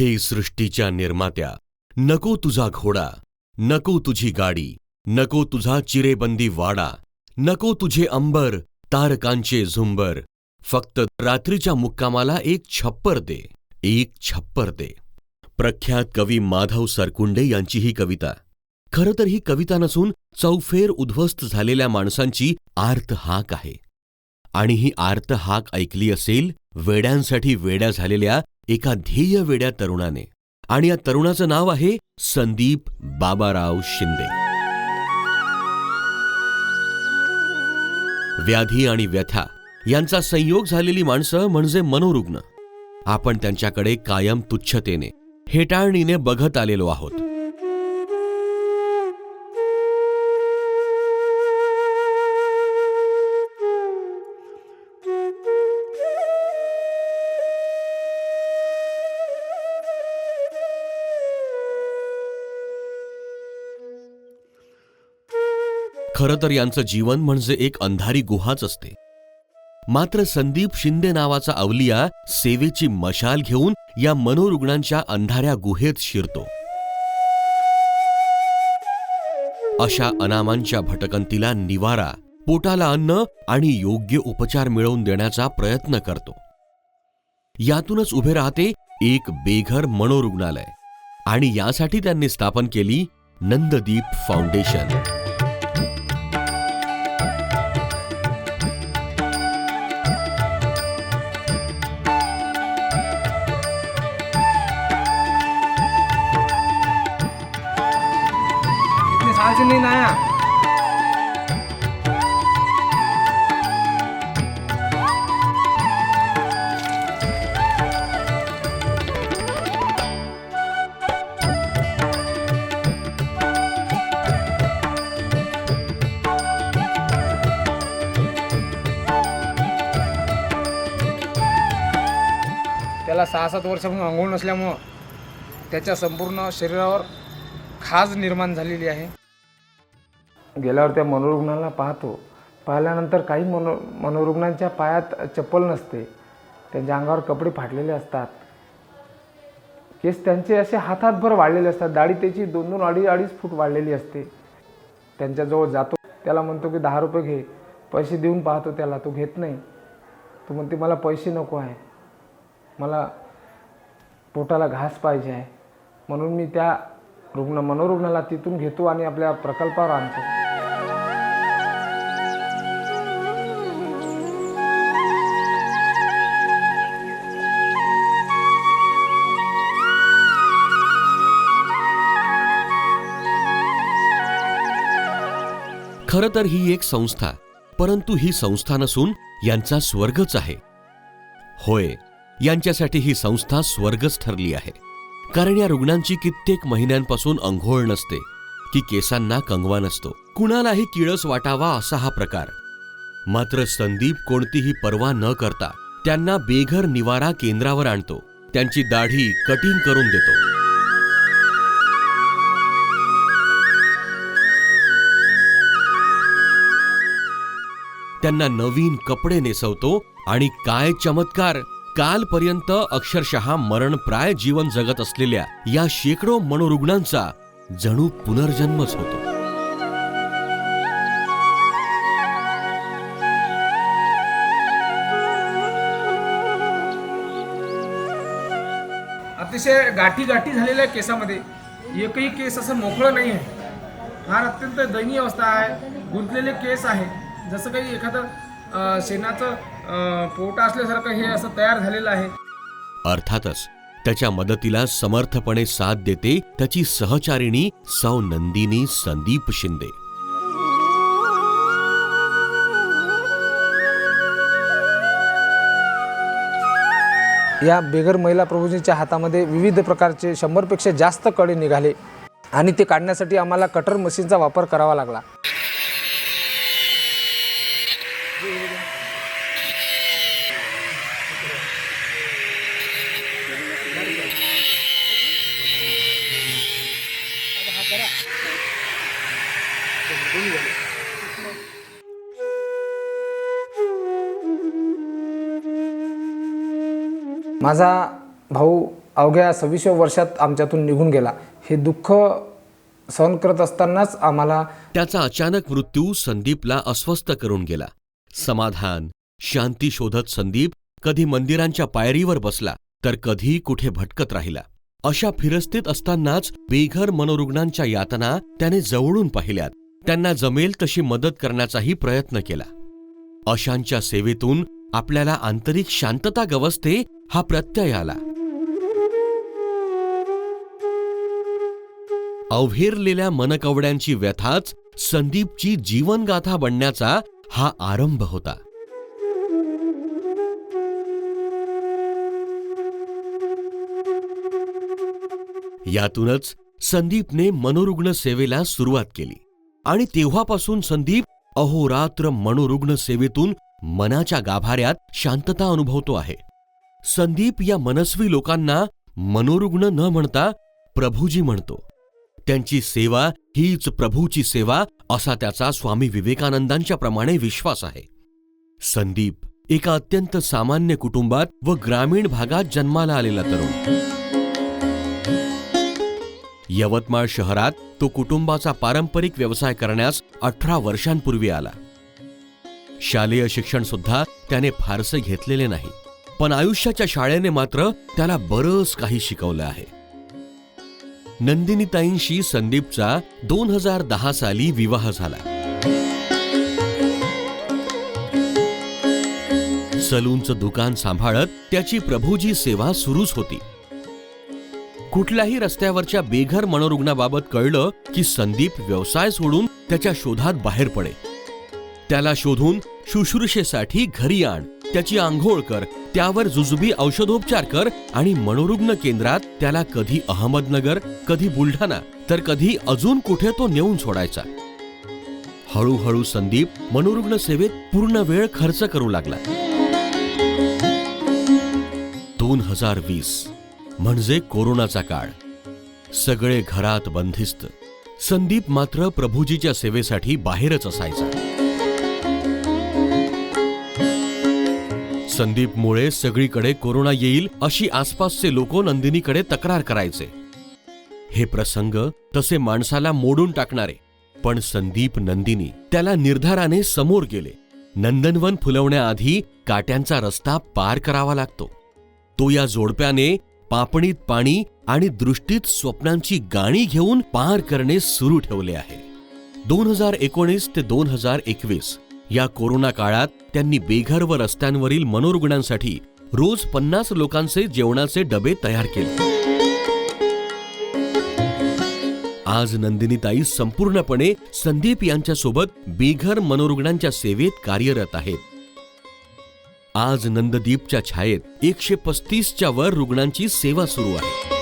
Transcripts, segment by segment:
हे सृष्टीच्या निर्मात्या नको तुझा घोडा नको तुझी गाडी नको तुझा चिरेबंदी वाडा नको तुझे अंबर तारकांचे झुंबर फक्त रात्रीच्या मुक्कामाला एक छप्पर दे एक छप्पर दे. प्रख्यात कवी माधव सरकुंडे यांची ही कविता. खरं तर ही कविता नसून चौफेर उद्ध्वस्त झालेल्या माणसांची आर्त हाक आहे. आणि ही आर्त हाक ऐकली असेल वेड्यांसाठी वेड्या झालेल्या एका ध्येय वेड्या तरुणाने. आणि या तरुणाचं नाव आहे संदीप बाबाराव शिंदे. व्याधी आणि व्यथा यांचा संयोग झालेली माणसं म्हणजे मनोरुग्ण. आपण त्यांच्याकडे कायम तुच्छतेने हेटाळणीने बघत आलेलो आहोत. खरं तर यांचं जीवन म्हणजे एक अंधारी गुहाच असते. मात्र संदीप शिंदे नावाचा अवलिया सेवेची मशाल घेऊन या मनोरुग्णांच्या अंधाऱ्या गुहेत शिरतो. अशा अनामांच्या भटकंतीला निवारा पोटाला अन्न आणि योग्य उपचार मिळवून देण्याचा प्रयत्न करतो. यातूनच उभे राहते एक बेघर मनोरुग्णालय आणि यासाठी त्यांनी स्थापन केली नंददीप फाउंडेशन. इतने त्याला सहा सात वर्षापासून अंघोळ नसल्यामुळं त्याच्या संपूर्ण शरीरावर खाज निर्माण झालेली आहे. गेल्यावर त्या मनोरुग्णाला पाहतो. पाहिल्यानंतर काही मनो मनोरुग्णांच्या पायात चप्पल नसते. त्यांच्या अंगावर कपडे फाटलेले असतात. केस त्यांचे असे हातातभर वाढलेले असतात. दाढी त्याची दोन दोन अडीच अडीच फूट वाढलेली असते. त्यांच्याजवळ जातो. त्याला म्हणतो की दहा रुपये घे. पैसे देऊन पाहतो त्याला. तो घेत नाही. तो म्हणते मला पैसे नको आहे. मला पोटाला घास पाहिजे आहे. म्हणून मी त्या रुग्ण मनोरुग्णाला तिथून घेतो आणि आपल्या प्रकल्पावर आणतो. खरं तर ही एक संस्था परंतु ही संस्था नसून यांचा स्वर्गच आहे. होय यांच्यासाठी ही संस्था स्वर्गच ठरली आहे. कारण या रुग्णांची कित्येक महिन्यांपासून अंघोळ नसते की केसांना कंगवा नसतो. कुणालाही किळस वाटावा असा हा प्रकार. मात्र संदीप कोणतीही पर्वा न करता त्यांना बेघर निवारा केंद्रावर आणतो. त्यांची दाढी कटिंग करून देतो. त्यांना नवीन कपडे नेसवतो आणि काय चमत्कार कालपर्यंत अक्षरशः मरणप्राय जीवन जगत असलेल्या या शेकडो मनोरुग्णांचा जणू पुनर्जन्मच होतो. अतिशय गाठी गाठी झालेल्या केसामध्ये एकही केस असं मोकळं नाही आहे फार अत्यंत दयनीय अवस्था आहे. गुंतलेले केस आहे जसं काही एखादं शेणाचं पोटा असल्यासारखं हे असं तयार झालेलं आहे. अर्थातच त्याच्या मदतीला समर्थपणे साथ देते त्याची सहचारिणी सौ नंदिनी संदीप शिंदे. या बेघर महिला प्रभूजीच्या हातामध्ये विविध प्रकारचे शंभरपेक्षा जास्त कडे निघाले आणि ते काढण्यासाठी आम्हाला कटर मशीनचा वापर करावा लागला. माझा भाऊ अवघ्या सव्वीसव्या वर्षात आमच्यातून निघून गेला. हे दुःख सहन करत असतानाच आम्हाला त्याचा अचानक मृत्यू संदीपला अस्वस्थ करून गेला. समाधान शांती शोधत संदीप कधी मंदिरांच्या पायरीवर बसला तर कधी कुठे भटकत राहिला. अशा फिरस्तीत असतानाच बेघर मनोरुग्णांच्या यातना त्याने जवळून पाहिल्यात. त्यांना जमेल तशी मदत करण्याचाही प्रयत्न केला. अशांच्या सेवेतून आपल्याला आंतरिक शांतता गवसते हा प्रत्यय आला. अवहेरलेल्या मनकवड्यांची व्यथाच संदीपची जीवनगाथा बनण्याचा हा आरंभ होता. यातूनच संदीपने मनोरुग्ण सेवेला सुरुवात केली. आणि तेव्हापासून संदीप अहोरात्र मनोरुग्ण सेवेतून मनाच्या गाभाऱ्यात शांतता अनुभवतो आहे. संदीप या मनस्वी लोकांना मनोरुग्ण न म्हणता प्रभूजी म्हणतो. त्यांची सेवा हीच प्रभूची सेवा असा त्याचा स्वामी विवेकानंदांच्या प्रमाणे विश्वास आहे. संदीप एका अत्यंत सामान्य कुटुंबात व ग्रामीण भागात जन्माला आलेला तरुण. यवतमाळ शहरात तो कुटुंबाचा पारंपरिक व्यवसाय करण्यास अठरा वर्षांपूर्वी आला. शालेय शिक्षण सुद्धा त्याने फारसे घेतलेले नाही पण आयुष्याच्या शाळेने मात्र त्याला बरंच काही शिकवलं आहे. नंदिनीताईंशी संदीपचा दोन हजार दहा साली विवाह झाला. सलूनचं दुकान सांभाळत त्याची प्रभूजी सेवा सुरूच होती. कुठल्याही रस्त्यावरच्या बेघर मनोरुग्णाबाबत कळलं की संदीप व्यवसाय सोडून त्याच्या शोधात बाहेर पडे. त्याला शोधून शुश्रूषेसाठी घरी आण. त्याची आंघोळ कर. त्यावर जुजुबी औषधोपचार कर आणि मनोरुग्ण केंद्रात त्याला कधी अहमदनगर कधी बुलढाणा तर कधी अजून कुठे तो नेऊन सोडायचा. हळूहळू संदीप मनोरुग्ण सेवेत पूर्ण वेळ खर्च करू लागला. दोन हजार वीस. म्हणजे कोरोनाचा काळ. सगळे घरात बंदिस्त. संदीप मात्र प्रभूजीच्या सेवेसाठी बाहेरच असायचा. संदीपमुळे सगळीकडे कोरोना येईल अशी आसपासचे लोक नंदिनीकडे तक्रार करायचे. हे प्रसंग तसे माणसाला मोडून टाकणारे. पण संदीप नंदिनी त्याला निर्धाराने समोर गेले. नंदनवन फुलवण्याआधी काट्यांचा रस्ता पार करावा लागतो. तो या जोडप्याने पापणीत पाणी आणि दृष्टीत स्वप्नांची गाणी घेऊन पार करणे सुरू ठेवले आहे. दोन हजार एकोणीस ते दोन हजार एकवीस या कोरोना काळात त्यांनी बेघर व रस्त्यांवरील मनोरुग्णांसाठी रोज पन्नास लोकांचे जेवणाचे डबे तयार केले. आज नंदिनीताई संपूर्णपणे संदीप यांच्यासोबत बेघर मनोरुग्णांच्या सेवेत कार्यरत आहेत. आज नंददीपच्या छायेत एकशे पस्तीसच्या वर रुग्णांची सेवा सुरू आहे.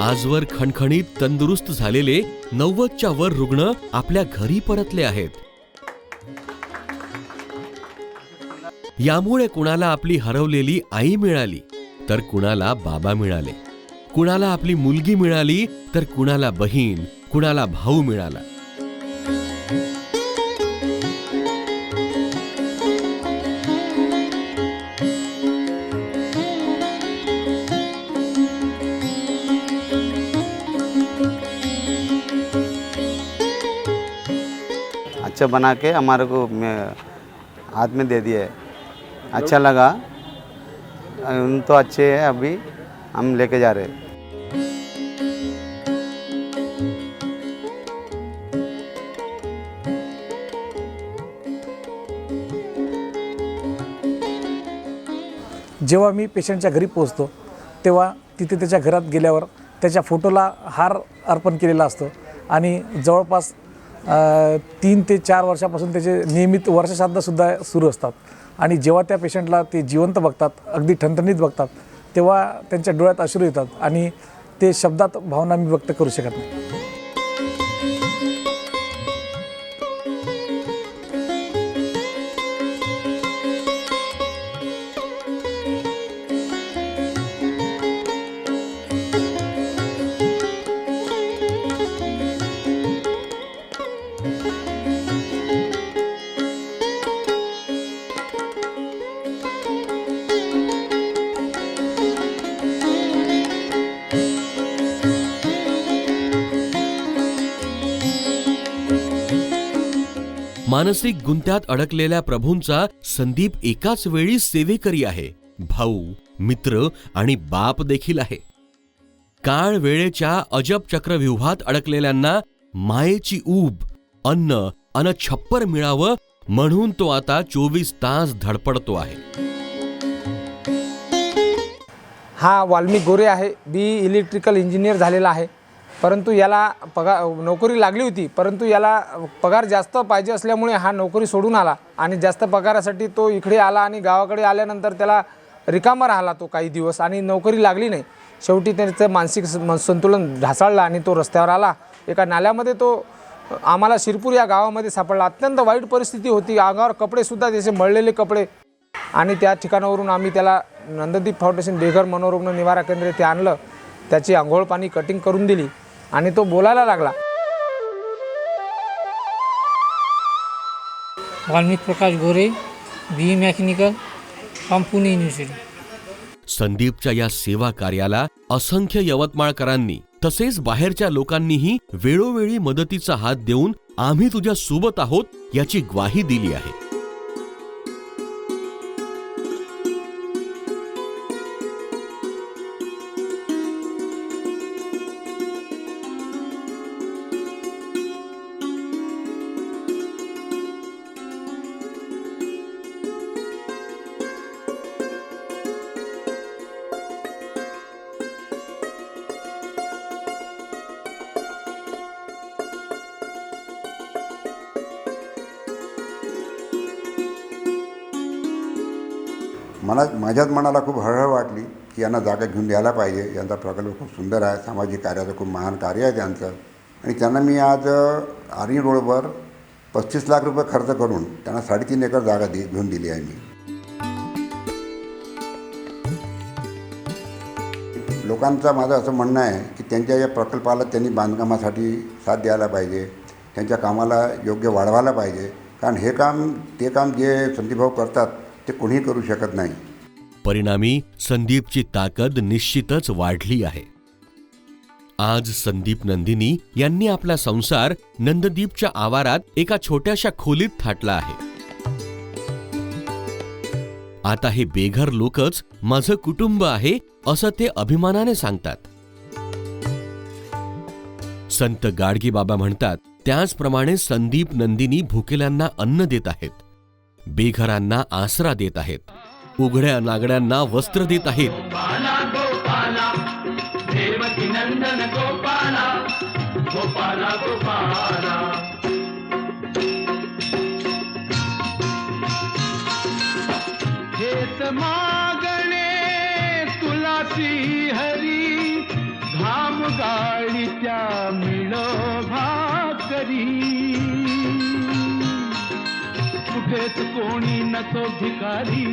आजवर खणखणीत तंदुरुस्त झालेले नव्वदच्या वर रुग्ण आपल्या घरी परतले आहेत. यामुळे कुणाला आपली हरवलेली आई मिळाली तर कुणाला बाबा मिळाले. कुणाला आपली मुलगी मिळाली तर कुणाला बहीण कुणाला भाऊ मिळाला. अच्छा बना के हमारे को हाथ में दे दिए अच्छा लगा। उन तो अच्छे हैं अभी हम लेके जा रहे जेव्हा मी पेशंटच्या घरी पोचतो तेव्हा तिथे त्याच्या घरात गेल्यावर त्याच्या फोटोला हार अर्पण केलेला असतो आणि जवळपास तीन ते चार वर्षापासून त्याचे नियमित वर्षश्राद्धसुद्धा सुरू असतात. आणि जेव्हा त्या पेशंटला ते जिवंत बघतात अगदी ठणठणीत बघतात तेव्हा त्यांच्या डोळ्यात अश्रू येतात आणि ते शब्दात भावना मी व्यक्त करू शकत नाही. मानसिक गुंत्यात अडकलेल्या प्रभूंचा संदीप एकाच वेळी सेवेकरी आहे. भाऊ मित्र आणि बाप देखील आहे. काळ वेळेच्या अजब चक्रव्यूहात अडकलेल्यांना मायेची ऊब अन्न अन छप्पर मिळावं म्हणून तो आता चोवीस तास धडपडतो आहे. हा वाल्मिक गोरे आहे. बी इलेक्ट्रिकल इंजिनियर झालेला आहे. परंतु याला पगार नोकरी लागली होती परंतु याला पगार जास्त पाहिजे असल्यामुळे हा नोकरी सोडून आला आणि जास्त पगारासाठी तो इकडे आला आणि गावाकडे आल्यानंतर त्याला रिकामा राहिला तो काही दिवस आणि नोकरी लागली नाही. शेवटी त्याचं मानसिक संतुलन ढासाळलं आणि तो रस्त्यावर आला. एका नाल्यामध्ये तो आम्हाला शिरपूर या गावामध्ये सापडला. अत्यंत वाईट परिस्थिती होती. अंगावर कपडेसुद्धा त्याचे मळलेले कपडे. आणि त्या ठिकाणावरून आम्ही त्याला नंददीप फाउंडेशन बेघर मनोरुग्ण निवारा केंद्र येथे आणलं. त्याची आंघोळ पाणी कटिंग करून दिली. आणि तो बोलायला लागला. Valmik Prakash Gore B. Mechanical from Pune university संदीपच्या या सेवा कार्याला असंख्य यवतमाळकरांनी तसेच बाहेरच्या लोकांनीही वेळोवेळी मदतीचा हात देऊन आम्ही तुझ्या सोबत आहोत याची ग्वाही दिली आहे. मला माझ्याच मनाला खूप हळहळ वाटली की यांना जागा घेऊन द्यायला पाहिजे. यांचा प्रकल्प खूप सुंदर आहे सामाजिक कार्याचं खूप महान कार्य आहे त्यांचं. आणि त्यांना मी आज अ, आर्मी रोडवर पस्तीस लाख रुपये खर्च करून त्यांना साडेतीन एकर जागा दे घेऊन दिली आहे मी. लोकांचं माझं असं म्हणणं आहे की त्यांच्या या प्रकल्पाला त्यांनी बांधकामासाठी साथ द्यायला पाहिजे. त्यांच्या कामाला योग्य वाढवायला पाहिजे. कारण हे काम ते काम जे संधीभाऊ करतात ते कोणीही करू शकत नाही. परिणामी संदीपची ताकद निश्चितच वाढली आहे. आज संदीप नंदिनी यांनी आपला संसार नंददीपच्या आवारात एका छोट्याशा खोलीत थाटला आहे. आता हे बेघर लोकच माझं कुटुंब आहे असं ते अभिमानाने सांगतात. संत गाडगीबाबा म्हणतात त्याचप्रमाणे संदीप नंदिनी भुकेल्यांना अन्न देत आहेत. बेघरांना आसरा देत आहेत. उघड्या नागड्यांना वस्त्र देत आहेत. हेच मागणे हरी. घाम गाळीच्या मिळो भाकरी कुठेच कोणी नको भिकारी.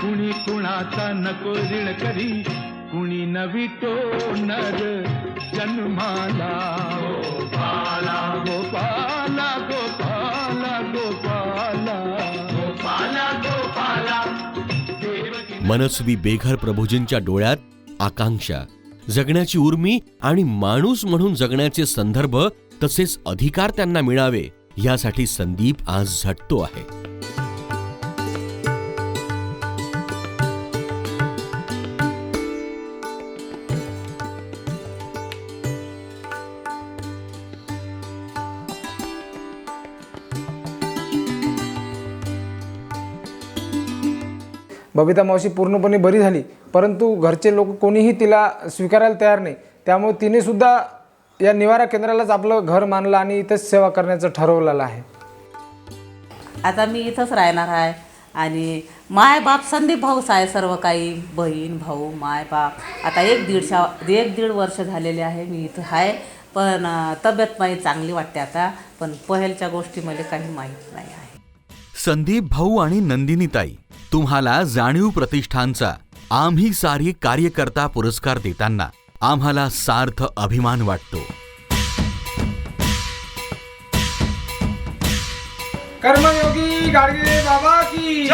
कुणी कुणाचा नको ऋण करी कुणी नवी तो नर जन्माला. गोपाला गोपाला गोपाला गोपाला. गोपाला गोपाला. मनस्वी बेघर प्रभूजींच्या डोळ्यात आकांक्षा. जगण्याची उर्मी आणि माणूस म्हणून जगण्याचे संदर्भ तसेच अधिकार त्यांना मिळावे. यासाठी संदीप आज झटतो आहे. बबिता मावशी पूर्णपणे बरी झाली परंतु घरचे लोक कोणीही तिला स्वीकारायला तयार नाही. त्यामुळे तिने सुद्धा या निवारा केंद्रालाच आपलं घर मानलं आणि इथंच सेवा करण्याचं ठरवलेलं आहे. आता मी इथंच राहणार आहे आणि माय बाप संदीप भाऊच आहे सर्व काही बहीण भाऊ माय बाप. आता एक दीडशा एक दीड वर्ष झालेले आहे मी इथं आहे पण तब्येत माझी चांगली वाटते आता पण पहिलच्या गोष्टी मला काही माहीत नाही आहे. संदीप भाऊ आणि नंदिनीताई तुम्हाला जाणीव प्रतिष्ठानचा आम्ही सारे कार्यकर्ता पुरस्कार देताना आम्हाला सार्थ अभिमान वाटतो. कर्मयोगी गाडगे बाबा की